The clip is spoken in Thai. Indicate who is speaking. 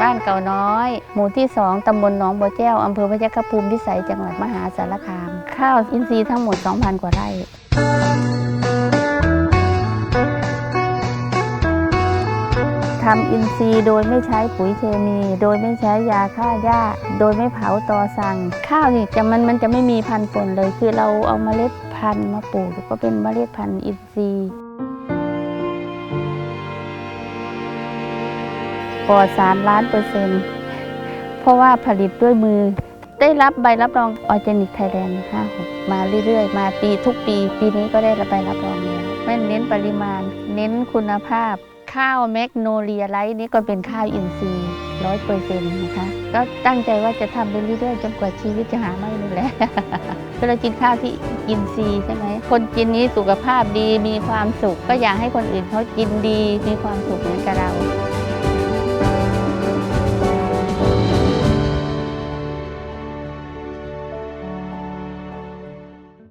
Speaker 1: บ้านเก่าน้อย หมู่ที่2ตำบลหนองบัวแจ้ว อำเภอพยัคฆภูมิพิสัย จังหวัดมหาสารคาม ข้าวอินทรีย์ทั้งหมด 2,000 กว่าไร่ทำอินทรีย์โดยไม่ใช้ปุ๋ยเคมี โดยไม่ใช้ยาฆ่าหญ้า โดยไม่เผาตอสั่งข้าวนี่จะมันมันจะไม่มีพันธุ์ปนเลย คือเราเอาเมล็ดพันธุ์มาปลูกก็เป็นเมล็ดพันธุ์อินทรีย์ ปลอดสารล้านเปอร์เซ็นต์เพราะว่าผลิตด้วยมือ ได้รับใบรับรองออร์แกนิกไทยแลนด์56 มาเรื่อยๆ มาปีทุกปี ปีนี้ก็ได้รับใบรับรองแล้วไม่เน้นปริมาณ เน้นคุณภาพ ข้าวแมกโนเลียไลท์นี่ก็เป็นข้าวอินทรีย์ร้อยเปอร์เซ็นต์นะคะ ก็ตั้งใจว่าจะทำไปเรื่อยๆจนกว่าชีวิตจะหาไม่นี่แหละเรากินข้าวที่อินทรีย์ใช่ไหม คนกินนี้สุขภาพดีมีความสุข ก็อยากให้คนอื่นเขากินดีมีความสุขเหมือนกับเรา